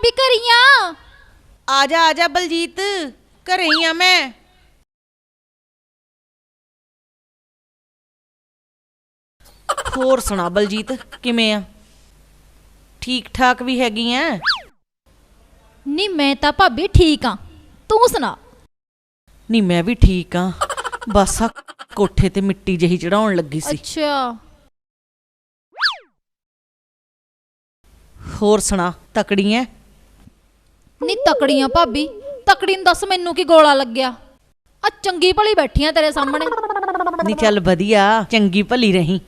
ਭਾਬੀ ਘਰੀਆਂ ਆ। ਜਾ ਆ ਜਾ ਬਲਜੀਤ ਘਰੇ ਹੀ ਆ ਮੈਂ। ਹੋਰ ਸੁਣਾ ਬਲਜੀਤ ਕਿਵੇਂ ਆ? ਠੀਕ ਠਾਕ ਵੀ ਹੈਗੀ ਆ ਨੀ ਮੈਂ ਤਾਂ ਭਾਬੀ ਠੀਕ ਆ। ਤੂੰ ਸੁਣਾ। ਨਹੀਂ ਮੈਂ ਵੀ ਠੀਕ ਆ। ਬਸ ਆ ਕੋਠੇ ਤੇ ਮਿੱਟੀ ਜਹੀ ਚੜਾਉਣ ਲੱਗੀ ਸੀ। ਅੱਛਾ। ਹੋਰ ਸੁਣਾ ਤਕੜੀ ਐ? ਨੀ ਤਕੜੀਆਂ ਭਾਬੀ ਤਕੜੀ ਨੂੰ ਦੱਸ ਮੈਨੂੰ ਕੀ ਗੋਲਾ ਲੱਗਿਆ? ਆ ਚੰਗੀ ਭਲੀ ਬੈਠੀਆਂ ਤੇਰੇ ਸਾਹਮਣੇ। ਨਹੀਂ ਚੱਲ ਵਧੀਆ ਚੰਗੀ ਭਲੀ ਰਹੀ।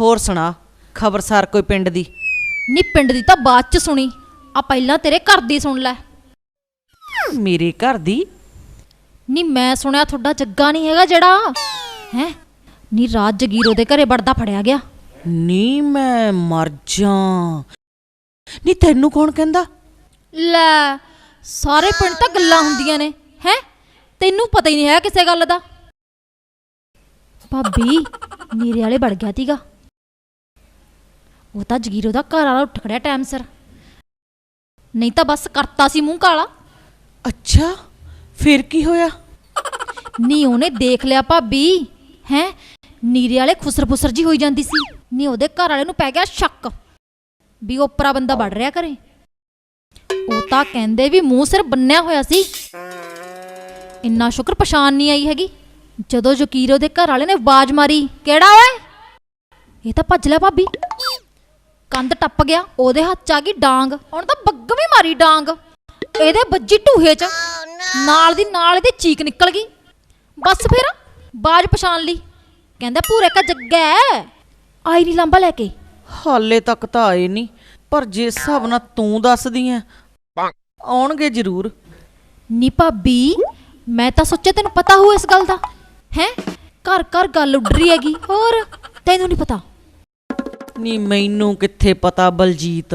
ਹੋਰ ਸੁਣਾ ਖਬਰਸਾਰ ਕੋਈ ਪਿੰਡ ਦੀ? ਨੀ ਪਿੰਡ ਦੀ ਤਾਂ ਬਾਅਦ ਚ ਸੁਣੀ। ਆ ਪਹਿਲਾਂ ਤੇਰੇ ਘਰ ਦੀ ਸੁਣ ਲੈ। ਮੇਰੇ ਘਰ ਦੀ? ਨੀ ਮੈਂ ਸੁਣਿਆ ਤੁਹਾਡਾ ਜੱਗਾ ਨਹੀਂ ਹੈਗਾ ਜਿਹੜਾ। ਹੈ? ਨੀ ਰਾਜ ਜਗੀਰੋ ਦੇ ਘਰੇ ਵੜਦਾ ਫੜਿਆ ਗਿਆ। ਨੀ ਮੈਂ ਮਰ ਜਾਂ। ਨੀ ਤੈਨੂੰ ਕੌਣ ਕਹਿੰਦਾ? ਲੈ ਸਾਰੇ ਪਿੰਡ ਤਾਂ ਗੱਲਾਂ ਹੁੰਦੀਆਂ ਨੇ ਹੈ? ਤੈਨੂੰ ਪਤਾ ਹੀ ਨਹੀਂ ਹੈ ਕਿਸੇ ਗੱਲ ਦਾ। ਭਾਬੀ ਨੀਰੇ ਵਾਲੇ ਵੜ ਗਿਆ ਤੀਗਾ। ਉਹ ਤਾਂ ਜਗੀਰੋ ਦਾ ਘਰ ਵਾਲਾ ਉੱਠ ਖੜਿਆ ਟਾਈਮ ਸਿਰ। ਨਹੀਂ ਤਾਂ ਬਸ ਕਰਤਾ ਸੀ ਮੂੰਹ ਕਾਲਾ। ਅੱਛਾ ਫਿਰ ਕੀ ਹੋਇਆ? ਨੀ ਉਹਨੇ ਦੇਖ ਲਿਆ ਭਾਬੀ ਹੈ? ਨੀਰੇ ਵਾਲੇ ਖੁਸਰ ਫੁਸਰ ਜੀ ਹੋਈ ਜਾਂਦੀ ਸੀ। ਨੀ ਉਹਦੇ ਘਰ ਵਾਲੇ ਨੂੰ ਪੈ ਗਿਆ ਸ਼ੱਕ ਵੀ ਉਹ ਉੱਪਰਾ ਬੰਦਾ ਵੜ ਰਿਹਾ ਕਰੇ ਉਹ ਤਾਂ ਕਹਿੰਦੇ ਵੀ ਮੂੰਹ ਸਿਰ ਬੰਨਿਆ ਹੋਇਆ ਸੀ। ਇੰਨਾ ਸ਼ੁਕਰ ਪਛਾਣ ਨਹੀਂ ਆਈ ਹੈਗੀ। ਜਦੋਂ ਜ਼ਕੀਰ ਉਹਦੇ ਘਰ ਵਾਲੇ ਨੇ ਆਵਾਜ਼ ਮਾਰੀ, ਕਿਹੜਾ ਓਏ? ਇਹ ਤਾਂ ਭੱਜ ਲਿਆ ਭਾਬੀ। ਕੰਧ ਟੱਪ ਗਿਆ, ਉਹਦੇ ਹੱਥ 'ਚ ਆ ਗਈ ਡਾਂਗ। ਹੁਣ ਤਾਂ ਬੱਗਵੀਂ ਮਾਰੀ ਡਾਂਗ। ਇਹਦੇ ਵੱਜੀ ਢੂਹੇ 'ਚ। ਨਾਲ ਦੀ ਨਾਲ ਇਹਦੀ ਚੀਕ ਨਿਕਲ ਗਈ। ਬਸ ਫਿਰ ਬਾਜ ਪਛਾਣ ਲਈ। ਕਹਿੰਦਾ ਪੂਰੇ ਕਾ ਜੱਗਾ ਹੈ। ਆਈ ਨਹੀਂ ਲੰਬਾ ਲੈ ਕੇ। ਹਾਲੇ ਤੱਕ ਤਾਂ ਆਏ ਨਹੀਂ ਪਰ ਜਿਸ ਹਿਸਾਬ ਨਾਲ ਤੂੰ ਦੱਸਦੀ ਐ ਆਉਣਗੇ ਜ਼ਰੂਰ। ਨੀ ਭਾਬੀ ਮੈਂ ਤਾਂ ਸੋਚਿਆ ਤੈਨੂੰ ਪਤਾ ਹੋ ਇਸ ਗੱਲ ਦਾ। ਹੈ? ਘਰ ਘਰ ਗੱਲ ਉੱਡ ਰਹੀ ਹੈਗੀ ਹੋਰ ਤੈਨੂੰ ਨਹੀਂ ਪਤਾ। ਨੀ ਮੈਨੂੰ ਕਿੱਥੇ ਪਤਾ ਬਲਜੀਤ?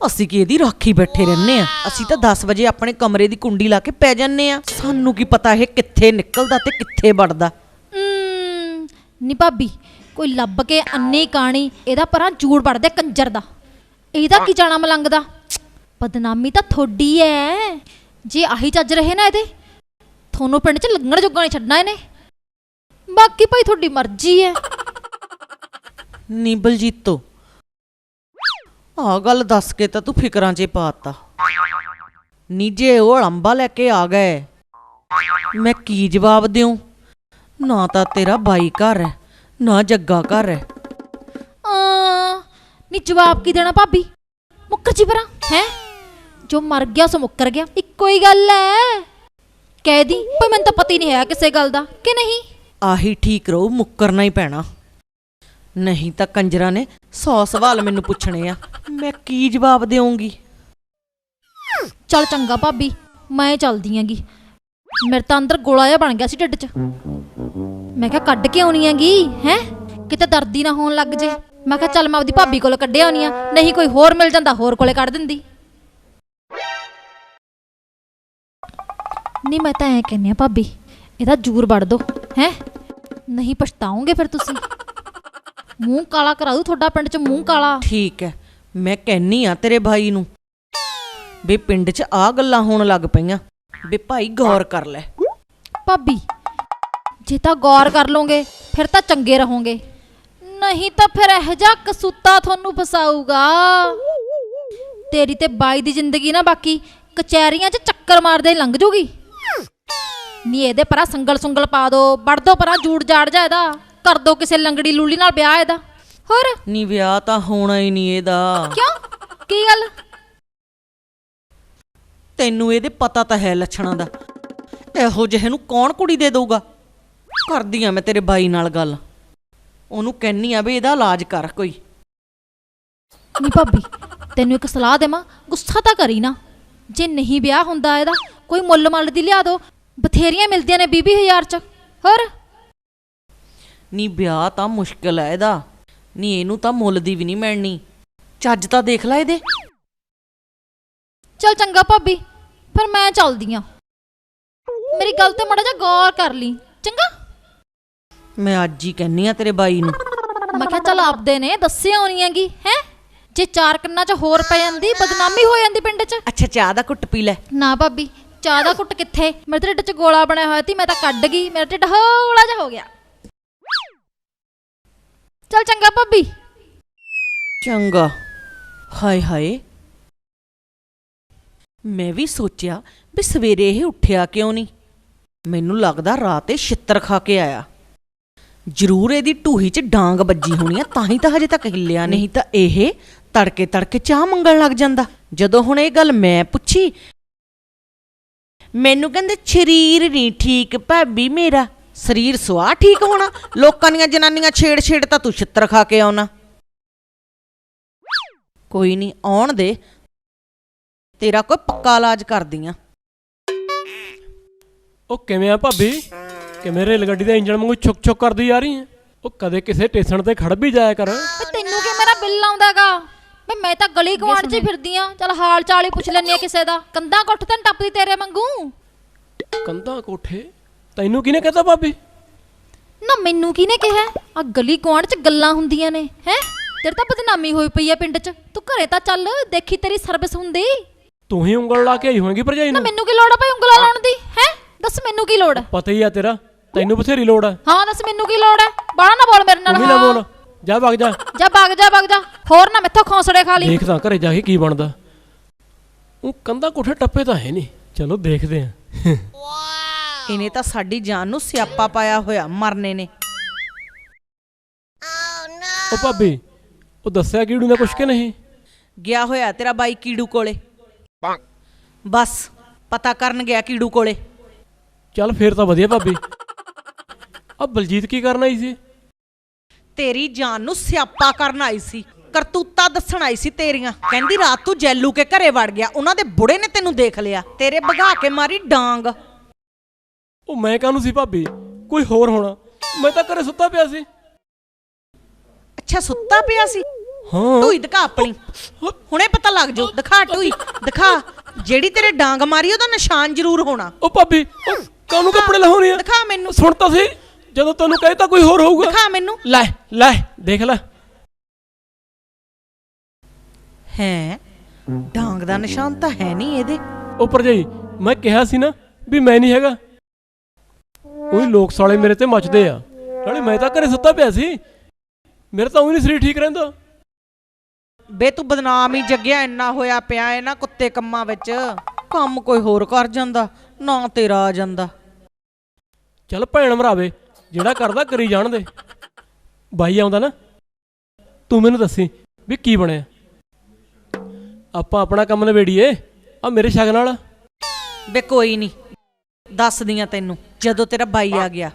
ਅਸੀਂ ਕੀ ਇਹਦੀ ਰਾਖੀ ਬੈਠੇ ਰਹਿੰਨੇ ਆ? ਅਸੀਂ ਤਾਂ 10 ਵਜੇ ਆਪਣੇ ਕਮਰੇ ਦੀ ਕੁੰਡੀ ਲਾ ਕੇ ਪੈ ਜੰਨੇ ਆ। ਸਾਨੂੰ ਕੀ ਪਤਾ ਇਹ ਕਿੱਥੇ ਨਿਕਲਦਾ ਤੇ ਕਿੱਥੇ ਵੜਦਾ? ਹਮ, ਨੀ ਭਾਬੀ ਕੋਈ ਲੱਭ ਕੇ ਅੰਨੀ ਕਾਣੀ ਇਹਦਾ ਪਰਾਂ ਜੂੜ ਵੜਦੇ ਕੰਜਰ ਦਾ। ਇਹਦਾ ਕੀ ਜਾਣਾ ਮਲੰਗ ਦਾ? ਬਦਨਾਮੀ ਤਾਂ ਥੋੜੀ ਐ। ਜੇ ਆਹੀ ਚੱਜ ਰਹੇ ਨਾ ਇਹਦੇ ਤੁਹਾਨੂੰ ਪਿੰਡ 'ਚ ਲੰਗਣ ਜੋਗਾ ਨਹੀਂ ਛੱਡਣਾ ਇਹਨੇ। ਬਾਕੀ ਭਾਈ ਤੁਹਾਡੀ ਮਰਜ਼ੀ ਐ। ਨੀ ਬਲਜੀਤੋ ਆ ਗੱਲ ਦੱਸ ਕੇ ਤਾਂ ਤੂੰ ਫਿਕਰਾਂ 'ਚ ਪਾਤਾ ਨੀ ਜੇ ਉਹ ਅਲੰਬਾ ਲੈ ਕੇ ਆ ਗਏ ਮੈਂ ਕੀ ਜਵਾਬ ਦਿਉ ਨਾ ਤਾਂ ਤੇਰਾ ਬਾਈ ਘਰ ਹੈ ਨਾ ਜੱਗਾ ਘਰ ਹੈ ਆ ਨੀ ਜਵਾਬ ਕੀ ਦੇਣਾ ਭਾਬੀ? ਮੁੱਕਰ ਜੀ ਪਰਾਂ ਹੈ? ਜੋ ਮਰ ਗਿਆ ਸੋ ਮੁੱਕਰ ਗਿਆ। ਇੱਕੋ ਹੀ ਗੱਲ ਐ। ਕਹਿ ਦੀ ਕੋਈ ਮੈਨੂੰ ਤਾਂ ਪਤਾ ਹੀ ਨਹੀਂ ਹੈ ਕਿਸੇ ਗੱਲ ਦਾ ਕਿ ਨਹੀਂ? ਆਹੀ ਠੀਕ ਰਹੂ ਮੁੱਕਰਨਾ ਹੀ ਪੈਣਾ। ਨਹੀਂ ਤਾਂ ਕੰਜਰਾਂ ਨੇ 100 ਸਵਾਲ ਮੈਨੂੰ ਪੁੱਛਣੇ ਆ। ਮੈਂ ਕੀ ਜਵਾਬ ਦੇਵਾਂਗੀ ਚੱਲ ਚੰਗਾ ਭਾਬੀ ਮੈਂ ਚੱਲਦੀ ਆਂਗੀ ਮੇਰੇ ਤਾਂ ਅੰਦਰ ਗੋਲਾ ਜਿਹਾ ਬਣ ਗਿਆ ਸੀ ਢਿੱਡ 'ਚ। ਮੈਂ ਕਿਹਾ ਕੱਢ ਕੇ ਆਉਣੀ ਆਂਗੀ ਹੈ? ਕਿਤੇ ਦਰਦੀ ਨਾ ਹੋਣ ਲੱਗ ਜੇ। ਮੈਂ ਕਿਹਾ ਚੱਲ ਮੈਂ ਆਪਦੀ ਭਾਬੀ ਕੋਲ ਕੱਢਿਆ ਆਉਣੀ ਆ। ਨਹੀਂ ਕੋਈ ਹੋਰ ਮਿਲ ਜਾਂਦਾ ਹੋਰ ਕੋਲੇ ਕੱਢ ਦਿੰਦੀ। ਨਹੀਂ ਮੈਂ ਤਾਂ ਐ ਕਹਿੰਨੀ ਆ ਭਾਬੀ ਇਹਦਾ ਜੂਰ ਵੜ ਦੋ ਹੈ? ਨਹੀਂ ਪਛਤਾਓਗੇ ਫਿਰ ਤੁਸੀਂ? ਮੂੰਹ ਕਾਲਾ ਕਰਾ ਦੂ ਤੁਹਾਡਾ ਪਿੰਡ 'ਚ ਮੂੰਹ ਕਾਲਾ। ਠੀਕ ਹੈ ਮੈਂ ਕਹਿਨੀ ਆ ਤੇਰੇ ਭਾਈ ਨੂੰ। ਵੀ ਪਿੰਡ 'ਚ ਆ ਗੱਲਾਂ ਹੋਣ ਲੱਗ ਪਈਆਂ ਵੀ ਭਾਈ ਗੌਰ ਕਰ ਲੈ। ਭਾਬੀ ਜੇ ਤਾਂ ਗੌਰ ਕਰ ਲੋਗੇ ਫਿਰ ਤਾਂ ਚੰਗੇ ਰਹੋਗੇ। ਨਹੀਂ ਤਾਂ ਫਿਰ ਇਹ ਜਾ ਕਸੂਤਾ ਤੁਹਾਨੂੰ ਫਸਾਊਗਾ। ਤੇਰੀ ਤੇ ਬਾਈ ਦੀ ਜ਼ਿੰਦਗੀ ਨਾ ਬਾਕੀ ਕਚਹਿਰੀਆਂ 'ਚ ਚੱਕਰ ਮਾਰਦੇ ਲੰਘ ਜੂਗੀ। ਨੀ ਇਹਦੇ ਪਰਾਂ ਸੰਗਲ ਸੁੰਗਲ ਪਾ ਦੋ ਵੜ ਦੋ ਪਰਾਂ ਜੂੜ ਜਾੜ ਜਾ ਇਹਦਾ ਕਰ ਦੋ ਕਿਸੇ ਲੰਗੜੀ ਲੂਲੀ ਨਾਲ ਵਿਆਹ ਇਹਦਾ। ਹੋਰ? ਨੀ ਵਿਆਹ ਤਾਂ ਹੋਣਾ ਹੀ ਨਹੀਂ ਇਹਦਾ। ਕਿਉਂ? ਕੀ ਗੱਲ? ਤੈਨੂੰ ਇਹਦੇ ਪਤਾ ਤਾਂ ਹੈ ਲੱਛਣਾਂ ਦਾ। ਇਹੋ ਜਿਹੇ ਨੂੰ ਕੌਣ ਕੁੜੀ ਦੇ ਦਊਗਾ? ਕਰਦੀ ਆ ਮੈਂ ਤੇਰੇ ਬਾਈ ਨਾਲ ਗੱਲ। ਉਹਨੂੰ ਕਹਿਨੀ ਆ ਵੀ ਇਹਦਾ ਇਲਾਜ ਕਰ ਕੋਈ। ਨੀ ਭਾਬੀ ਤੈਨੂੰ ਇੱਕ ਸਲਾਹ ਦੇਵਾਂ ਗੁੱਸਾ ਤਾਂ ਕਰੀ ਨਾ। ਜੇ ਨਹੀਂ ਵਿਆਹ ਹੁੰਦਾ ਇਹਦਾ ਕੋਈ ਮੁੱਲ ਮੱਲ ਦੀ ਲਿਆ ਦੋ। ਬਥੇਰੀਆਂ ਮਿਲਦੀਆਂ ਨੇ 20000 ਚ। ਹੋਰ? ਨੀ ਵਿਆਹ ਤਾਂ ਮੁਸ਼ਕਿਲ ਹੈ ਇਹਦਾ। ਨੀ ਇਹਨੂੰ ਤਾਂ ਮੁੱਲ ਦੀ ਵੀ ਨਹੀਂ ਮਿਲਣੀ। ਚੱਜ ਤਾਂ ਦੇਖ ਲੈ ਇਹਦੇ। ਚਲ ਚੰਗਾ ਭਾਬੀ ਫਿਰ ਮੈਂ ਚੱਲਦੀ ਆ। ਮੇਰੀ ਗੱਲ ਤੇ ਮੜਾ ਜਾ ਗੌਰ ਕਰ ਲਈ। ਚੰਗਾ? ਮੈਂ ਅੱਜ ਹੀ ਕਹਿਨੀ ਆ ਤੇਰੇ ਬਾਈ ਨੂੰ। ਮੈਂ ਕਿਹਾ ਚੱਲ ਆਪਦੇ ਨੇ ਦੱਸਿਆ ਹੋਣੀ ਹੈਗੀ ਹੈ? ਜੇ ਚਾਰ ਕੰਨਾਂ 'ਚ ਹੋਰ ਪੈ ਜਾਂਦੀ ਬਦਨਾਮੀ ਹੋ ਜਾਂਦੀ ਪਿੰਡ 'ਚ। ਅੱਛਾ ਚਾਹ ਦਾ ਘੁੱਟ ਪੀ ਲੈ। ਨਾ ਭਾਬੀ ਚਾਹ ਦਾ ਕੁੱਟ ਕਿੱਥੇ? ਮੇਰੇ ਢਿੱਡ 'ਚ ਗੋਲਾ ਬਣਿਆ ਹੋਇਆ ਸੀ, ਮੈਂ ਤਾਂ ਕੱਢ ਗਈ, ਮੇਰਾ ਢਿੱਡ ਹੌਲਾ ਜਿਹਾ ਹੋ ਗਿਆ। ਚੱਲ ਚੰਗਾ ਭਾਬੀ। ਚੰਗਾ। ਹਾਏ ਹਾਏ। ਮੈਂ ਵੀ ਸੋਚਿਆ ਵੀ ਸਵੇਰੇ ਇਹ ਉੱਠਿਆ ਕਿਉਂ ਨਹੀਂ? ਮੈਨੂੰ ਲੱਗਦਾ ਰਾਤ ਇਹ ਛਿੱਤਰ ਖਾ ਕੇ ਆਇਆ। ਜ਼ਰੂਰ ਇਹਦੀ ਢੂਹੀ 'ਚ ਡਾਂਗ ਵੱਜੀ ਹੋਣੀ ਆ, ਤਾਂ ਹੀ ਤਾਂ ਹਜੇ ਤੱਕ ਹਿੱਲਿਆ ਨਹੀਂ ਤਾਂ ਇਹ ਤੜਕੇ ਤੜਕੇ ਚਾਹ ਮੰਗਣ ਲੱਗ ਜਾਂਦਾ। ਜਦੋਂ ਹੁਣ ਇਹ ਗੱਲ ਮੈਂ ਪੁੱਛੀ ਮੈਨੂੰ ਕਹਿੰਦੇ ਸਰੀਰ ਨਹੀਂ ਠੀਕ ਭਾਬੀ ਮੇਰਾ। ਸਰੀਰ ਸੁਆ ਠੀਕ ਹੋਣਾ। ਲੋਕਾਂ ਦੀਆਂ ਜਨਾਨੀਆਂ ਛੇੜ ਛੇੜ ਤਾਂ ਤੂੰ ਛਿੱਤਰ ਖਾ ਕੇ ਆਉਣਾ। ਕੋਈ ਨਹੀਂ ਆਉਣ ਦੇ। ਤੇਰਾ ਕੋਈ ਪੱਕਾ ਇਲਾਜ ਕਰਦੀ ਆ। ਉਹ ਕਿਵੇਂ ਆ ਭਾਬੀ? ਕਿਵੇਂ ਰੇਲ ਗੱਡੀ ਦਾ ਇੰਜਣ ਵਾਂਗੂ ਛੁਕ ਛੁਕ ਕਰਦੀ ਆ ਰਹੀ ਹੈ ਉਹ ਕਦੇ ਕਿਸੇ ਸਟੇਸ਼ਨ ਤੇ ਖੜ ਵੀ ਜਾਇਆ ਕਰ। ਤੈਨੂੰ ਕੀ ਮੇਰਾ ਬਿੱਲ ਆਉਂਦਾਗਾ? ਵੇ ਮੈਂ ਤਾਂ ਗਲੀ ਗਵਾਂਢ 'ਚ ਹੀ ਫਿਰਦੀ ਆ। ਚੱਲ ਹਾਲ ਚਾਲ ਹੀ ਪੁੱਛ ਲੈਣੀ ਆ ਕਿਸੇ ਦਾ। ਕੰਧਾਂ ਕੋਠ ਤੇ ਨੀ ਟੱਪਦੀ ਤੇਰੇ ਵਾਂਗੂ? ਕੰਧਾਂ ਕੋਠੇ? ਤੈਨੂੰ ਕਿਹਨੇ ਕਹਤਾ ਭਾਬੀ? ਨਾ ਮੈਨੂੰ ਕਿਹਨੇ ਕਿਹਾ? ਆ ਗਲੀ ਗਵਾਂਢ 'ਚ ਗੱਲਾਂ ਹੁੰਦੀਆਂ ਨੇ ਹੈ? ਤੇਰੇ ਤਾਂ ਬਦਨਾਮੀ ਹੋਈ ਪਈ ਆ ਪਿੰਡ 'ਚ। ਤੂੰ ਘਰੇ ਤਾਂ ਚੱਲ ਦੇਖੀ ਤੇਰੀ ਸਰਵਿਸ ਹੁੰਦੀ। ਤੂੰ ਹੀ ਉਂਗਲ ਲਾ ਕੇ ਆਈ ਹੋਵੇਂਗੀ ਭਰਜਾਈ ਨਾ ਨੂੰ। ਮੈਨੂੰ ਕੀ ਲੋੜ ਆ ਭਾਈ ਉਂਗਲਾਂ ਲਾਉਣ ਦੀ ਹੈ? ਦੱਸ ਮੈਨੂੰ ਕੀ ਲੋੜ ਆ? ਪਤਾ ਹੀ ਆ ਤੇਰਾ। ਤੈਨੂੰ ਬਥੇਰੀ ਲੋੜ ਆ। ਹਾਂ ਦੱਸ ਮੈਨੂੰ ਕੀ ਲੋੜ ਹੈ ਬਾਹਲਾ ਨਾ ਬੋਲ ਮੇਰੇ ਨਾਲ ਤੂੰ ਵੀ ਨਾ ਹਾਂ। ਬੋਲ। ਜਾ ਵਗ ਜਾ। ਜਾ ਭੱਗ ਜਾ ਭੱਗ ਜਾ। ਹੋਰ ਨਾ ਮੈਥੋਂ ਖੌਂਸੜੇ ਖਾ ਲਈ। ਦੇਖ ਤਾਂ ਘਰੇ ਜਾ ਕੇ ਕੀ ਬਣਦਾ। ਉਹ ਕੰਧਾਂ ਕੋਠੇ ਟੱਪੇ ਤਾਂ ਹੈ ਨਹੀਂ। ਚਲੋ ਦੇਖਦੇ ਆ ਇਹਨੇ ਤਾਂ ਸਾਡੀ ਜਾਨ ਨੂੰ ਸਿਆਪਾ ਪਾਇਆ ਹੋਇਆ ਮਰਨੇ ਨੇ। ਉਹ ਭਾਬੀ ਉਹ ਦੱਸਿਆ ਕਿਹੜੂ ਨੇ ਕੁਛ ਕਿ ਨਹੀਂ? ਗਿਆ ਹੋਇਆ ਤੇਰਾ ਬਾਈ ਕੀੜੂ ਕੋਲੇ। ਬਸ ਪਤਾ ਕਰਨ ਗਿਆ ਕੀੜੂ ਕੋਲੇ। ਚੱਲ ਫੇਰ ਤਾਂ ਵਧੀਆ ਭਾਬੀ। ਆ ਬਲਜੀਤ ਕੀ ਕਰਨ ਆਈ ਸੀ? ਤੇਰੀ ਜਾਨ ਨੂੰ ਸਿਆਪਾ ਕਰਨ ਆਈ ਸੀ ਕਰਤੂਤਾ ਦੱਸਣ ਆਈ ਸੀ ਤੇਰੀਆਂ। ਕਹਿੰਦੀ ਰਾਤ ਤੂੰ ਜੈਲੂ ਕੇ ਘਰੇ ਵੜ ਗਿਆ ਉਹਨਾਂ ਦੇ ਬੁੜੇ ਨੇ ਤੈਨੂੰ ਦੇਖ ਲਿਆ ਤੇਰੇ ਭਗਾ ਕੇ ਮਾਰੀ ਡਾਂਗ। ਉਹ ਮੈਂ ਕਾਹਨੂੰ ਸੀ ਭਾਬੀ? ਕੋਈ ਹੋਰ ਹੋਣਾ? ਮੈਂ ਤਾਂ ਘਰੇ ਸੁੱਤਾ ਪਿਆ ਸੀ। ਅੱਛਾ ਸੁੱਤਾ ਪਿਆ ਸੀ? ਹਾਂ। ਢੂਈ ਦਿਖਾ ਆਪਣੀ। ਹੁਣੇ ਪਤਾ ਲੱਗ ਜਾਊ। ਦਿਖਾ ਢੂਈ ਦਿਖਾ। ਜਿਹੜੀ ਤੇਰੇ ਡਾਂਗ ਮਾਰੀ ਉਹਦਾ ਨਿਸ਼ਾਨ ਜ਼ਰੂਰ ਹੋਣਾ। ਉਹ ਭਾਬੀ ਉਹ ਕਾਹਨੂੰ ਕੱਪੜੇ ਲਾਉਣੇ ਆ? ਦਿਖਾ ਮੈਨੂੰ। ਸੁਣ ਤਾਂ ਸੀ? ਜਦੋਂ ਤੈਨੂੰ ਕਹੇ ਤਾਂ ਕੋਈ ਹੋਰ ਹੋਊਗਾ। ਦਿਖਾ ਮੈਨੂੰ। ਲੈ ਲੈ ਦੇਖ ਲੈ। ਹੈ ਡਾਂਗ ਦਾ ਨਿਸ਼ਾਨ ਤਾਂ ਹੈ ਨਹੀਂ ਇਹਦੇ। ਉਹ ਭਰਜਾਈ ਮੈਂ ਕਿਹਾ ਸੀ ਨਾ ਵੀ ਮੈਂ ਨਹੀਂ ਹੈਗਾ। ਉਹੀ ਲੋਕ ਸਾਲੇ ਮੇਰੇ ਤੇ ਮੱਚਦੇ ਆ। ਨਾਲੇ ਮੈਂ ਤਾਂ ਘਰੇ ਸੁੱਤਾ ਪਿਆ ਸੀ। ਮੇਰੇ ਤਾਂ ਉਹੀ ਨਹੀਂ ਸਰੀਰ ਠੀਕ ਰਹਿੰਦਾ। ਬੇ ਤੂੰ ਬਦਨਾਮ ਹੀ ਜੱਗਿਆ ਇੰਨਾ ਹੋਇਆ ਪਿਆ ਇਹਨਾਂ ਕੁੱਤੇ ਕੰਮਾਂ ਵਿੱਚ। ਕੰਮ ਕੋਈ ਹੋਰ ਕਰ ਜਾਂਦਾ ਨਾ ਤੇਰਾ ਆ ਜਾਂਦਾ। ਚੱਲ ਭੈਣ ਮਰਾਵੇ ਜਿਹੜਾ ਕਰਦਾ ਕਰੀ ਜਾਣ ਦੇ। ਬਾਈ ਆਉਂਦਾ ਨਾ ਤੂੰ ਮੈਨੂੰ ਦੱਸੀ ਵੀ ਕੀ ਬਣਿਆ। ਆਪਾਂ ਆਪਣਾ ਕੰਮ ਨਵੇੜੀਏ ਆ ਮੇਰੇ ਸ਼ਗਨ ਨਾਲ ਬੇ ਕੋਈ ਨਹੀਂ ਦੱਸਦੀਆਂ ਤੈਨੂੰ ਜਦੋਂ ਤੇਰਾ ਬਾਈ ਆ ਗਿਆ।